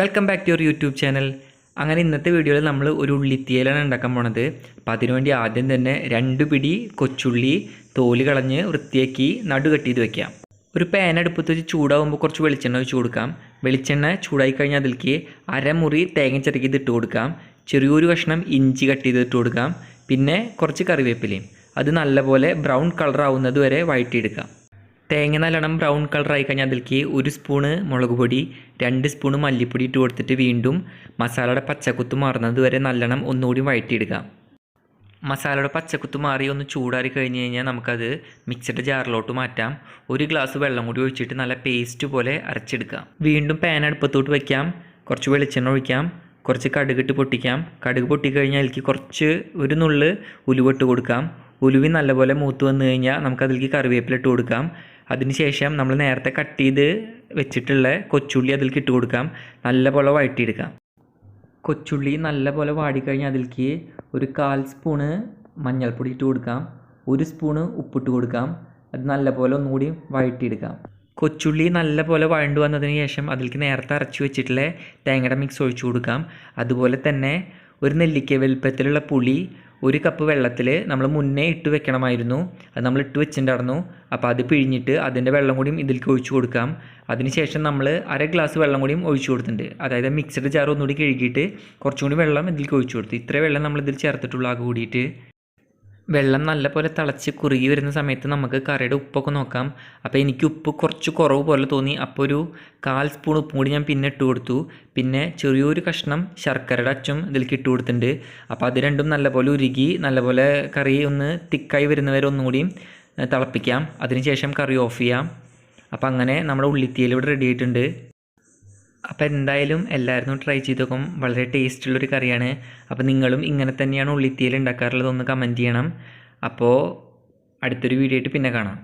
Welcome back to your YouTube channel അങ്ങനെ ഇന്നത്തെ വീഡിയോയിൽ നമ്മൾ ഒരു ഉള്ളിത്തിയലാണ് ഉണ്ടാക്കാൻ പോണത്. അപ്പോൾ അതിനുവേണ്ടി ആദ്യം തന്നെ രണ്ട് പിടി കൊച്ചുള്ളി തോൽ കളഞ്ഞ് വൃത്തിയാക്കി നടു കട്ട് ചെയ്ത് വെക്കാം. ഒരു പാൻ അടുപ്പത്ത് വെച്ച് ചൂടാവുമ്പോൾ കുറച്ച് വെളിച്ചെണ്ണ ഒഴിച്ച് കൊടുക്കാം. വെളിച്ചെണ്ണ ചൂടായി കഴിഞ്ഞാൽ അതിലേക്ക് അരമുറി തേങ്ങ ചിറക്കിയത് ഇട്ട് കൊടുക്കാം. ചെറിയൊരു കഷ്ണം ഇഞ്ചി കട്ട് ചെയ്ത് ഇട്ട് കൊടുക്കാം. പിന്നെ കുറച്ച് കറിവേപ്പിലയും. അത് നല്ലപോലെ ബ്രൗൺ കളർ ആവുന്നത് വരെ വഴറ്റിയെടുക്കാം. തേങ്ങ നല്ലോണം ബ്രൗൺ കളറായി കഴിഞ്ഞാൽ അതിലേക്ക് ഒരു സ്പൂണ് മുളക് പൊടി രണ്ട് സ്പൂണ് മല്ലിപ്പൊടി ഇട്ട് കൊടുത്തിട്ട് വീണ്ടും മസാലയുടെ പച്ചക്കുത്ത് മാറുന്നത് വരെ നല്ലോണം ഒന്നുകൂടി വഴറ്റിയിടുക. മസാലയുടെ പച്ചക്കുത്ത് മാറി ഒന്ന് ചൂടാറി കഴിഞ്ഞ് കഴിഞ്ഞാൽ നമുക്കത് മിക്സഡ് ജാറിലോട്ട് മാറ്റാം. ഒരു ഗ്ലാസ് വെള്ളം കൂടി ഒഴിച്ചിട്ട് നല്ല പേസ്റ്റ് പോലെ അരച്ചെടുക്കാം വീണ്ടും പാൻ അടുപ്പത്തോട്ട് വയ്ക്കാം കുറച്ച് വെളിച്ചെണ്ണ ഒഴിക്കാം. കുറച്ച് കടുകിട്ട് പൊട്ടിക്കാം. കടുക് പൊട്ടിക്കഴിഞ്ഞാൽ അതിലേക്ക് കുറച്ച് ഒരു നുള്ള് ഉലുവിട്ട് കൊടുക്കാം. ഉലുവി നല്ലപോലെ മൂത്ത് വന്നു കഴിഞ്ഞാൽ നമുക്കതിലേക്ക് കറിവേപ്പില ഇട്ട് കൊടുക്കാം. അതിനുശേഷം നമ്മൾ നേരത്തെ കട്ട് ചെയ്ത് വെച്ചിട്ടുള്ള കൊച്ചുള്ളി അതിലേക്ക് ഇട്ട് കൊടുക്കാം. നല്ലപോലെ വഴറ്റിയെടുക്കാം. കൊച്ചുള്ളി നല്ലപോലെ വാടിക്കഴിഞ്ഞാൽ അതിലേക്ക് ഒരു കാൽ സ്പൂണ് മഞ്ഞൾപ്പൊടി ഇട്ട് കൊടുക്കാം. ഒരു സ്പൂണ് ഉപ്പിട്ട് കൊടുക്കാം. അത് നല്ലപോലെ ഒന്നുകൂടി വഴറ്റിയെടുക്കാം. കൊച്ചുള്ളി നല്ലപോലെ വഴണ്ടു വന്നതിന് ശേഷം അതിലേക്ക് നേരത്തെ അരച്ച് വെച്ചിട്ടുള്ള തേങ്ങയുടെ മിക്സ് ഒഴിച്ചു കൊടുക്കാം. അതുപോലെ തന്നെ ഒരു നെല്ലിക്ക വലുപ്പത്തിലുള്ള പുളി ഒരു കപ്പ് വെള്ളത്തിൽ നമ്മൾ മുന്നേ ഇട്ട് വെക്കണമായിരുന്നു. അത് നമ്മൾ ഇട്ട് വെച്ചിട്ടുണ്ടായിരുന്നു അപ്പോൾ അത് പിഴിഞ്ഞിട്ട് അതിന്റെ വെള്ളം കൂടിയും ഇതിലേക്ക് ഒഴിച്ചു കൊടുക്കാം. അതിനുശേഷം നമ്മൾ അര ഗ്ലാസ് വെള്ളം കൂടിയും ഒഴിച്ചു കൊടുത്തിട്ടുണ്ട് അതായത് മിക്സഡ് ജാർ ഒന്നുകൂടി കഴുകിയിട്ട് കുറച്ചും കൂടി വെള്ളം ഇതിലേക്ക് ഒഴിച്ചു കൊടുത്തു. ഇത്ര വെള്ളം നമ്മൾ ഇതിൽ ചേർത്തിട്ടുള്ളൂ ആകെ കൂടിയിട്ട്. വെള്ളം നല്ലപോലെ തിളച്ച് കുറുകി വരുന്ന സമയത്ത് നമുക്ക് കറിയുടെ ഉപ്പൊക്കെ നോക്കാം. അപ്പോൾ എനിക്ക് ഉപ്പ് കുറച്ച് കുറവ് പോലെ തോന്നി. അപ്പോൾ ഒരു കാൽ സ്പൂൺ ഉപ്പും കൂടി ഞാൻ പിന്നെ ഇട്ട് കൊടുത്തു. പിന്നെ ചെറിയൊരു കഷ്ണം ശർക്കരയുടെ അച്ചും ഇതിലേക്ക് ഇട്ട് കൊടുത്തിട്ടുണ്ട്. അപ്പോൾ അത് രണ്ടും നല്ലപോലെ ഉരുകി നല്ലപോലെ കറി ഒന്ന് തിക്കായി വരുന്നവരെ ഒന്നും കൂടിയും തിളപ്പിക്കാം. അതിനുശേഷം കറി ഓഫ് ചെയ്യാം. അപ്പോൾ അങ്ങനെ നമ്മുടെ ഉള്ളിത്തീയിൽ ഇവിടെ റെഡി ആയിട്ടുണ്ട്. അപ്പോൾ എന്തായാലും എല്ലാവരും ട്രൈ ചെയ്ത് നോക്കും വളരെ ടേസ്റ്റുള്ളൊരു കറിയാണ്. അപ്പോൾ നിങ്ങളും ഇങ്ങനെ തന്നെയാണ് ഉള്ളിത്തീയിൽ ഉണ്ടാക്കാറുള്ളത് ഒന്ന് കമന്റ് ചെയ്യണം. അപ്പോൾ അടുത്തൊരു വീഡിയോ ആയിട്ട് പിന്നെ കാണാം.